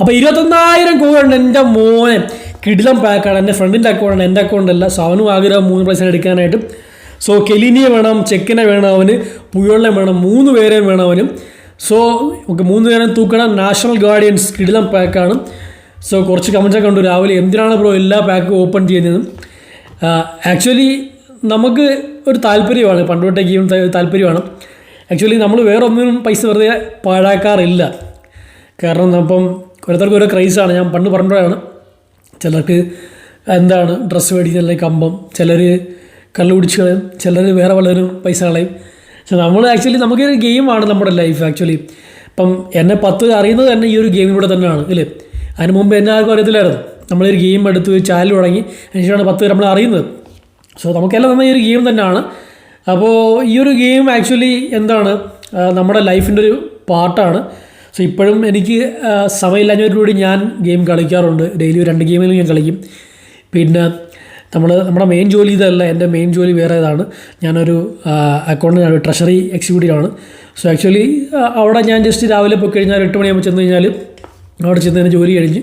അപ്പോൾ ഇരുപത്തൊന്നായിരം കോഴുണ്ട് എന്റെ മോനെ. കിടിലം പാക്കാണ് എന്റെ ഫ്രണ്ടിന്റെ അക്കൗണ്ടാണ് എന്റെ അക്കൗണ്ടല്ല സോ അവനും ആഗ്രഹം മൂന്ന് പൈസ എടുക്കാനായിട്ട്. സോ കെലിനിയെ വേണം ചെക്കിനെ വേണം അവന് പുയോളിനെ വേണം മൂന്ന് പേരെയും വേണം അവനും. സോ നമുക്ക് മൂന്ന് പേരെ തൂക്കണം. നാഷണൽ ഗാർഡിയൻസ് കിടിലം പാക്കാണ് സോ കുറച്ച് കമൻസൊക്കെ ഉണ്ട്. രാവിലെ എന്തിനാണ് ബ്രോ എല്ലാ പാക്കും ഓപ്പൺ ചെയ്യുന്നതും? ആക്ച്വലി നമുക്ക് ഒരു താല്പര്യമാണ്. പണ്ടോട്ടേ ഗെയിം താല്പര്യമാണ്. ആക്ച്വലി നമ്മൾ വേറെ പൈസ വെറുതെ പാഴാക്കാറില്ല. കാരണം അപ്പം ഓരോരുത്തർക്ക് ഓരോ ക്രൈസാണ്. ഞാൻ പണ്ട് പറഞ്ഞതാണ് ചിലർക്ക് എന്താണ് ഡ്രസ്സ് മേടിക്കുന്ന കമ്പം ചിലർ കള്ളു കുടിച്ച് കളയും ചിലർ വേറെ പലരും പൈസ കളയും. പക്ഷെ നമ്മൾ ആക്ച്വലി നമുക്കൊരു ഗെയിമാണ് നമ്മുടെ ലൈഫ് ആക്ച്വലി ഇപ്പം എന്നെ പത്ത് അറിയുന്നത് തന്നെ ഈ ഒരു ഗെയിമിലൂടെ തന്നെയാണ് ഇല്ലേ അതിന് മുമ്പ് എന്നെ ആർക്കും അറിയത്തില്ലായിരുന്നു. നമ്മളൊരു ഗെയിം എടുത്ത് ചാനൽ തുടങ്ങി അതിനുശേഷമാണ് പത്ത് നമ്മൾ അറിയുന്നത്. സോ നമുക്കെല്ലാം തന്നെ ഈ ഒരു ഗെയിം തന്നെയാണ്. അപ്പോൾ ഈ ഒരു ഗെയിം ആക്ച്വലി എന്താണ് നമ്മുടെ ലൈഫിന്റെ ഒരു പാർട്ടാണ് സോ ഇപ്പോഴും എനിക്ക് സമയമില്ലാഞ്ഞവരോടുകൂടി സമയമില്ലാഞ്ഞവരോട് ഞാൻ ഗെയിം കളിക്കാറുണ്ട്. ഡെയിലി രണ്ട് ഗെയിമിലും ഞാൻ കളിക്കും. പിന്നെ നമ്മൾ നമ്മുടെ മെയിൻ ജോലി ഇതല്ല. എന്റെ മെയിൻ ജോലി വേറെ ഇതാണ്. ഞാനൊരു അക്കൗണ്ടിനാണ് ട്രഷറി എക്സിക്യൂട്ടീവാണ് സോ ആക്ച്വലി അവിടെ ഞാൻ ജസ്റ്റ് രാവിലെ പോയി കഴിഞ്ഞാൽ എട്ട് മണിയാകുമ്പോൾ ചെന്ന് കഴിഞ്ഞാൽ അവിടെ ചെന്ന് തന്നെ ജോലി കഴിഞ്ഞ്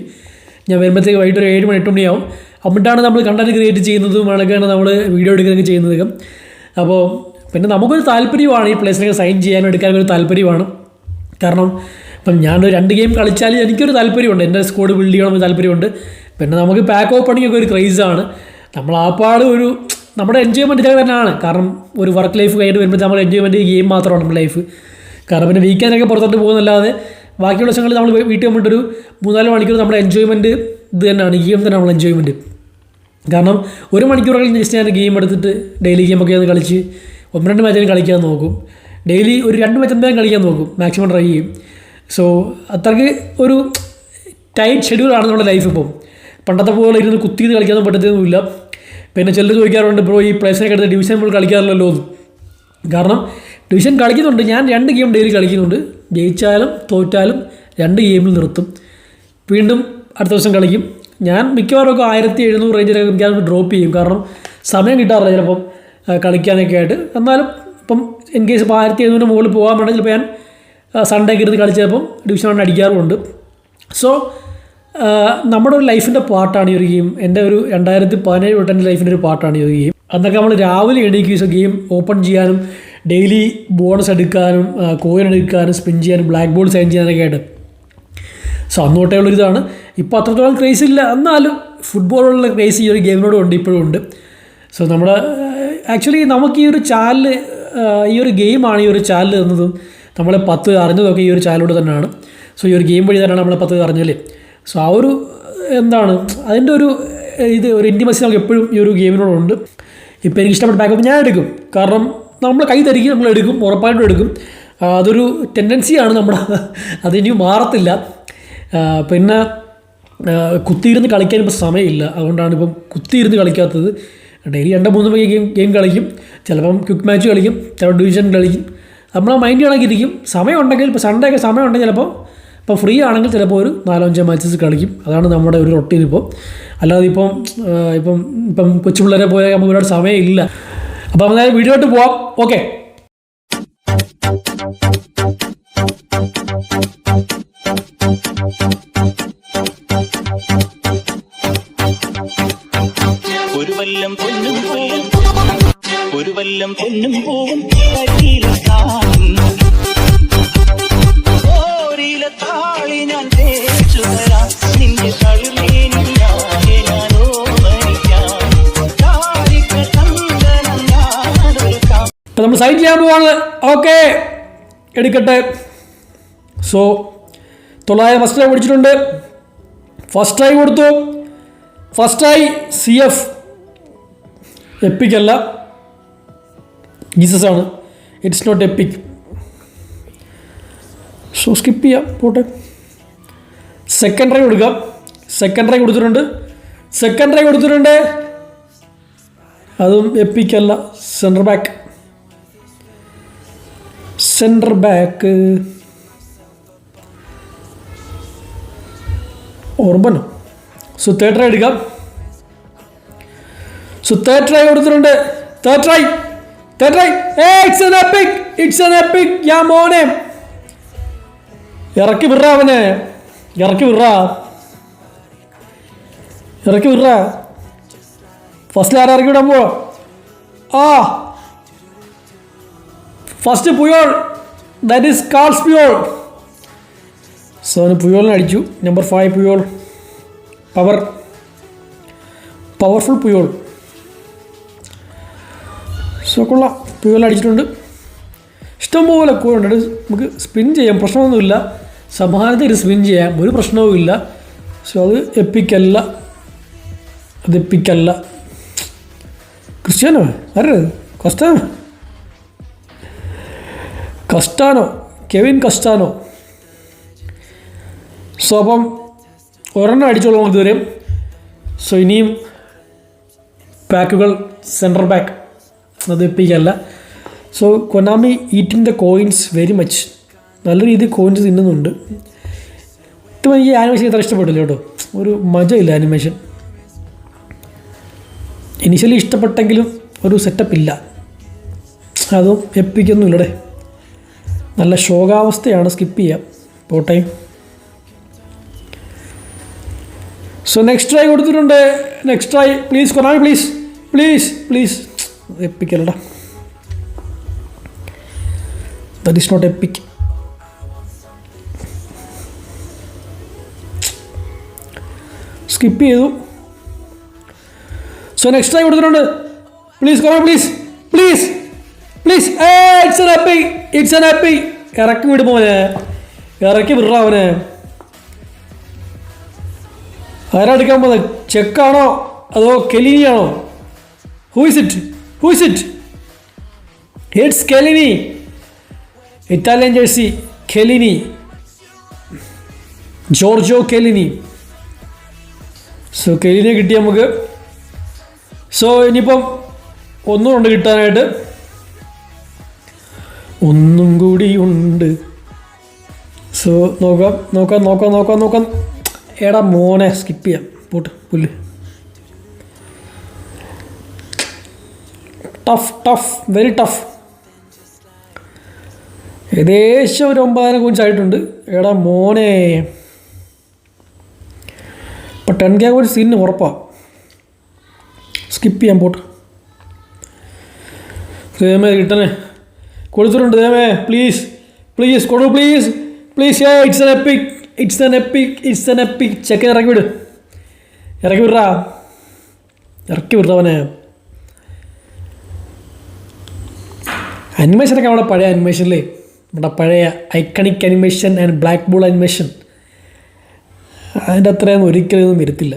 ഞാൻ വരുമ്പോഴത്തേക്ക് വൈകിട്ട് ഒരു ഏഴ് മണി എട്ട് മണിയാവും. അപ്പോഴാണ് നമ്മൾ കണ്ടന്റ് ക്രിയേറ്റ് ചെയ്യുന്നതും. അതൊക്കെയാണ് നമ്മൾ വീഡിയോ എടുക്കുന്നതൊക്കെ ചെയ്യുന്നതൊക്കെ അപ്പോൾ പിന്നെ നമുക്കൊരു താല്പര്യമാണ് ഈ പ്ലേസിനൊക്കെ സൈൻ ചെയ്യാനും എടുക്കാനും ഒരു താല്പര്യമാണ്. കാരണം ഇപ്പം ഞാനൊരു രണ്ട് ഗെയിം കളിച്ചാൽ എനിക്കൊരു താല്പര്യമുണ്ട്. എന്റെ സ്കോഡ് ബിൽഡ് ചെയ്യണമെന്ന് താല്പര്യമുണ്ട്. പിന്നെ നമുക്ക് പാക്ക് ഓപ്പണിങ്ങൊക്കെ ഒരു ക്രൈസാണ് നമ്മൾ ആ പാട് ഒരു നമ്മുടെ എൻജോയ്മെന്റ് ഇതൊക്കെ തന്നെയാണ്. കാരണം ഒരു വർക്ക് ലൈഫ് കഴിഞ്ഞ് വരുമ്പോൾ നമ്മൾ എൻജോയ്മെന്റ് ഗെയിം മാത്രമാണ് നമ്മുടെ ലൈഫ് കാരണം പിന്നെ വീക്കെൻഡൊക്കെ പുറത്തോട്ട് പോകുന്നല്ലാതെ ബാക്കിയുള്ള ദിവസങ്ങളിൽ നമ്മൾ വീട്ടിൽ വന്നിട്ടൊരു മൂന്നാൽ മണിക്കൂർ നമ്മുടെ എൻജോയ്മെന്റ് ഇത് തന്നെയാണ്. ഗെയിം തന്നെ നമ്മൾ എൻജോയ്മെന്റ് കാരണം ഒരു മണിക്കൂറൊക്കെ ജസ്റ്റ് ഞാൻ ഗെയിം എടുത്തിട്ട് ഡെയിലി ഗെയിമൊക്കെ ഒന്ന് കളിച്ച് ഒന്ന് രണ്ട് മാച്ചിന് കളിക്കാൻ നോക്കും. ഡെയിലി ഒരു രണ്ട് മാച്ച് എന്തായാലും കളിക്കാൻ നോക്കും. മാക്സിമം ട്രൈ ചെയ്യും. സോ അത്രയ്ക്ക് ഒരു ടൈറ്റ് ഷെഡ്യൂളാണ് നമ്മുടെ ലൈഫ് ഇപ്പം. പണ്ടത്തെ പോലെ ഇരുന്ന് കുത്തിയത് കളിക്കാനൊന്നും പറ്റത്തൊന്നുമില്ല. പിന്നെ ചിലർ ചോദിക്കാറുണ്ട് ബ്രോ ഈ പ്ലേസിനൊക്കെ എടുത്ത് ഡിവിഷൻ പോലും കളിക്കാറില്ലല്ലോ കാരണം ഡിവിഷൻ കളിക്കുന്നുണ്ട്. ഞാൻ രണ്ട് ഗെയിം ഡെയിലി കളിക്കുന്നുണ്ട്. ജയിച്ചാലും തോറ്റാലും രണ്ട് ഗെയിമിൽ നിർത്തും. വീണ്ടും അടുത്ത ദിവസം കളിക്കും. ഞാൻ മിക്കവാറും ഒക്കെ ആയിരത്തി എഴുന്നൂറ് റേഞ്ചിലൊക്കെ ഞാൻ ഡ്രോപ്പ് ചെയ്യും. കാരണം സമയം കിട്ടാറില്ല ചിലപ്പം കളിക്കാനൊക്കെ ആയിട്ട്. എന്നാലും ഇപ്പം ഇൻ കേസ് ഇപ്പോൾ ആയിരത്തി എഴുന്നൂറിന് മുകളിൽ പോകാൻ വേണമെങ്കിൽ ചിലപ്പോൾ ഞാൻ സൺഡേ ഒക്കെ കളിച്ചപ്പം ഡിവിഷൻ വൺ അടിക്കാറുമുണ്ട്. സോ നമ്മുടെ ഒരു ലൈഫിന്റെ പാട്ടാണ് ഈ ഒരു ഗെയിം എന്റെ ഒരു രണ്ടായിരത്തി പതിനേഴ് തൊട്ട് എന്റെ ലൈഫിന്റെ ഒരു പാട്ടാണ് ഈ ഒരു ഗെയിം അന്നൊക്കെ നമ്മൾ രാവിലെ എണീക്കും ഗെയിം ഓപ്പൺ ചെയ്യാനും ഡെയിലി ബോണസ് എടുക്കാനും കോയിൻ എടുക്കാനും സ്പിൻ ചെയ്യാനും ബ്ലാക്ക് ബോൾ സൈൻ ചെയ്യാനൊക്കെ ആയിട്ട്. സോ അന്നോട്ടേ ഉള്ളൊരിതാണ് ഇപ്പോൾ അത്രത്തോളം ക്രേസ് ഇല്ല. എന്നാലും ഫുട്ബോളുള്ള ക്രേസ് ഈ ഒരു ഗെയിമിനോടും ഉണ്ട് ഇപ്പോഴും ഉണ്ട്. സോ നമ്മുടെ ആക്ച്വലി നമുക്ക് ഈ ഒരു ചാനൽ ഈ ഒരു ഗെയിമാണ് ഈ ഒരു ചാനൽ തന്നതും. നമ്മളെ പത്ത് അറിഞ്ഞതൊക്കെ ഈ ഒരു ചാനലിലൂടെ തന്നെയാണ്. സോ ഈ ഒരു ഗെയിം വഴി തന്നെയാണ് നമ്മൾ പത്ത് അറിഞ്ഞല്ലേ സോ ആ ഒരു എന്താണ് അതിന്റെ ഒരു ഇത് ഒരു ഇന്റിമസി നമുക്ക് എപ്പോഴും ഈ ഒരു ഗെയിമിനോടുണ്ട് ഇപ്പോൾ എനിക്ക് ഇഷ്ടപ്പെട്ട ബാക്കപ്പ് ഞാൻ എടുക്കും. കാരണം നമ്മൾ കൈ തരിക്കും നമ്മൾ എടുക്കും ഉറപ്പായിട്ടും എടുക്കും. അതൊരു ടെൻഡൻസിയാണ് നമ്മുടെ അതിനി മാറത്തില്ല. പിന്നെ കുത്തിയിരുന്ന് കളിക്കാൻ ഇപ്പോൾ സമയമില്ല. അതുകൊണ്ടാണ് ഇപ്പം കുത്തിയിരുന്ന് കളിക്കാത്തത്. ഡെയിലി രണ്ടോ മൂന്നോ ഗെയിം ഗെയിം കളിക്കും. ചിലപ്പം ക്വിക്ക് മാച്ച് കളിക്കും ചിലപ്പോൾ ഡിവിഷൻ കളിക്കും. നമ്മളെ മൈൻഡ് കണക്കിരിക്കും സമയം ഉണ്ടെങ്കിൽ ഇപ്പോൾ സൺഡേ ഒക്കെ സമയം ഉണ്ടെങ്കിൽ ചിലപ്പോൾ ഇപ്പോൾ ഫ്രീ ആണെങ്കിൽ ചിലപ്പോൾ ഒരു നാലോ അഞ്ചോ മാച്ചസ് കളിക്കും. അതാണ് നമ്മുടെ ഒരു റൊട്ടീൻ ഇപ്പോൾ അല്ലാതെ ഇപ്പം ഇപ്പം ഇപ്പം കൊച്ചു പിള്ളേരെ പോലെ നമുക്ക് ഒരുപാട് സമയമില്ല. അപ്പോൾ നമുക്ക് വീഡിയോ ആയിട്ട് പോവാം. ഓക്കെ ഒരു വല്ലം പൊന്നും പോകും ഒരു വല്ലം പൊന്നും പൂവും. നമ്മൾ സൈൻ ചെയ്യാൻ പോവാണ്. ഓക്കെ എടുക്കട്ടെ. സോ തൊള്ളായിരം ഫസ്റ്റ് ട്രൈ പിടിച്ചിട്ടുണ്ട് ഫസ്റ്റ് ട്രൈ കൊടുത്തു. ഫസ്റ്റ് ട്രൈ സി എഫ് എപ്പിക്കല്ല ജീസസ് ആണ്. It's not epic so skip ചെയ്യാം. പോട്ടെ. സെക്കൻഡ് ട്രൈ കൊടുക്കാം. സെക്കൻഡ് ട്രൈ കൊടുത്തിട്ടുണ്ട്. സെക്കൻഡ് ട്രൈ കൊടുത്തിട്ടുണ്ട്. അതും എപ്പിക്കല്ല സെന്റർ ബാക്ക് സെന്റർ ബാക്ക് ഓർബനോ സോ തേർഡ് ട്രൈ എടുക്കാം. സോ തേർഡ് ട്രൈ കൊടുത്തിട്ടുണ്ട് third try third try it's an epic it's an epic yeah മോനെ. ഇറക്കി വിട അവനെ. ഇറക്കി വിട്രാ ഇറക്കി വിട്രാ ഫസ്റ്റ് ആരാ ഇറക്കി വിടാൻ പോവാ? ആ. First Puyol. That is Carles Puyol so അവന് പുയോളിനെ അടിച്ചു. Number five Puyol power powerful Puyol so കൊള്ളാം. പുയോളിനെ അടിച്ചിട്ടുണ്ട്. ഇഷ്ടംപോലെ കൂടെ നമുക്ക് സ്പിൻ ചെയ്യാം. പ്രശ്നമൊന്നുമില്ല. സമാനത്തിൽ സ്പിൻ ചെയ്യാം. ഒരു പ്രശ്നവും ഇല്ല. സോ അത് എപ്പിക്കല്ല അത് എപ്പിക്കല്ല ക്രിസ്ത്യാനോ? ആരത് കസ്റ്റാനോ കസ്റ്റാനോ കെവിൻ കസ്റ്റാനോ സോ അപ്പം ഒരെണ്ണം അടിച്ചോളാം ഇതുവരെ സോ ഇനിയും പാക്കുകൾ സെൻട്രൽ ബാക്ക് അത് എപ്പിക്കല്ല so Konami eating the coins very much നല്ല രീതിയിൽ കോയിൻസ് തിന്നുന്നുണ്ട്. ഇപ്പം എനിക്ക് ആനിമേഷൻ ഇത്ര ഇഷ്ടപ്പെട്ടില്ല കേട്ടോ. ഒരു മജയില്ല ആനിമേഷൻ ഇനിഷ്യലി ഇഷ്ടപ്പെട്ടെങ്കിലും ഒരു സെറ്റപ്പ് ഇല്ല. അതും എപ്പിക്കൊന്നും ഇല്ലടെ. നല്ല ശോകാവസ്ഥയാണ് സ്കിപ്പ് ചെയ്യാം. പോട്ടെ. സോ നെക്സ്റ്റ് ട്രൈ കൊടുത്തിട്ടുണ്ട്. Next try please Konami please please please എപ്പിക്കല്ലടാ that is not epic skip ചെയ്തു. സോ നെക്സ്റ്റ് ട്രൈ കൊടുത്തിട്ടുണ്ട്. Please കൊറാൻ please please please it's an happy it's an happy ഇറക്കി വിട് മോനെ. ഇറക്കി വിടറ അവനെ. ആരാ എടുക്കാൻ പോകുന്നത് ചെക്കാണോ അതോ കെലിനിയാണോ who is it who is it it's Chiellini Italian jersey Chiellini Giorgio Chiellini so കെലിനെ കിട്ടി നമുക്ക്. സോ ഇനിയിപ്പം ഒന്നും ഉണ്ട് കിട്ടാനായിട്ട്. ഒന്നും കൂടിയുണ്ട് സോ നോക്കാം നോക്കാം നോക്കാം നോക്കാം നോക്കാം. എടാ മോനെ സ്കിപ്പ് ചെയ്യാം. പോട്ട് പുല്ല്. ടഫ് ടഫ് വെരി ടഫ് ഏകദേശം ഒരു ഒമ്പതിനെ ആയിട്ടുണ്ട് എടാ മോനെ. ഇപ്പം ടെൻ കെ ഒരു സീനിന് ഉറപ്പാണ് സ്കിപ്പ് ചെയ്യാൻ പോട്ട്. കിട്ടണേ. കൊടുത്തിട്ടുണ്ട് ദേവേ പ്ലീസ് പ്ലീസ് കൊടു പ്ലീസ് പ്ലീസ് ഏ it's an epic it's an epic it's an epic ചെക്കൻ ഇറക്കി വിട്. ഇറക്കി വിട്രാ ഇറക്കി വിടവനെ അനിമേഷനൊക്കെ നമ്മുടെ പഴയ അനിമേഷനിലേ നമ്മുടെ പഴയ iconic animation and black ball animation അതിന്റെ അത്രയൊന്നും ഒരിക്കലും ഒന്നും വരത്തില്ല.